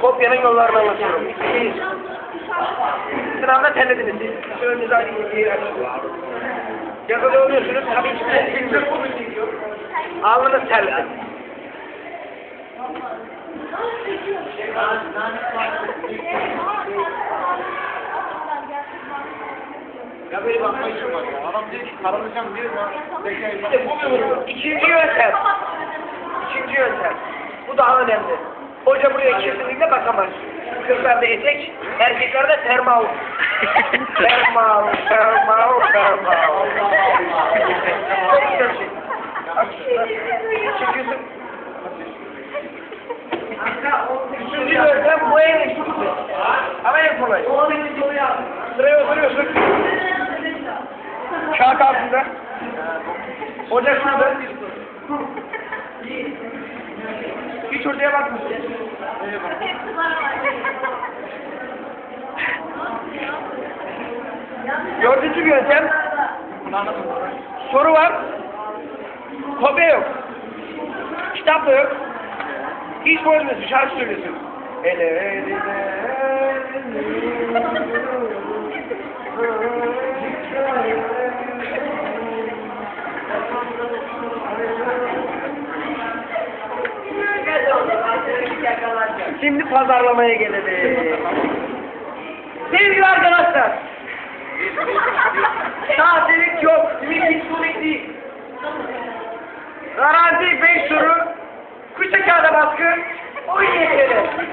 kopyanın yollarını anlatıyorum. Bir, sınavda terlediniz siz. Şu önünüze aynı bilgiyi açın. Yazıda oluyorsunuz. Tabii içinde filtre Alnınız terledi. Ya böyle bakma işim var ya. Adam diyor ki karalayacağım diyor ya. Bekleyin. İşte bu ikinci yöntem. İkinci yöntem. Bu daha önemli. Hoca buraya kesinlikle bakamaz. Kızlarda etek, erkeklerde termal. termal, termal, termal. Çok güzel şey. Çünkü Üçüncü yöntem bu en iyisi. Ama en kolay. Sıraya oturuyorsun. Kağıt altında. Hoca şurada. Hiç oraya bakmıyorsun. Dördüncü yöntem. Soru var. Kopya yok. Kitap da yok. Hiç bozmuyorsun. Şarkı söylüyorsun. Ele eline Şimdi pazarlamaya gelelim. Sevgili arkadaşlar. Sahtelik yok. Komik değil. Garanti 5 soru. Kuşa kağıda baskı. 10 YTL.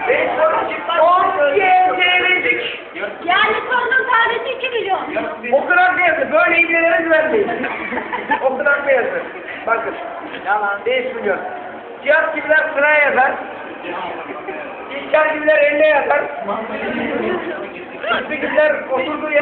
5 soru çıkmaz. 10 YTL'cik. Yani sorunun tanesi 2 milyon. Okunan beyazı. Böyle ibnelere güvenmeyin. Okunan beyazı. Bakın. Yalan. 5 milyon. Cihat gibiler sıraya yazar. İlker gibiler eline yazar. Üstü gibiler oturduğu.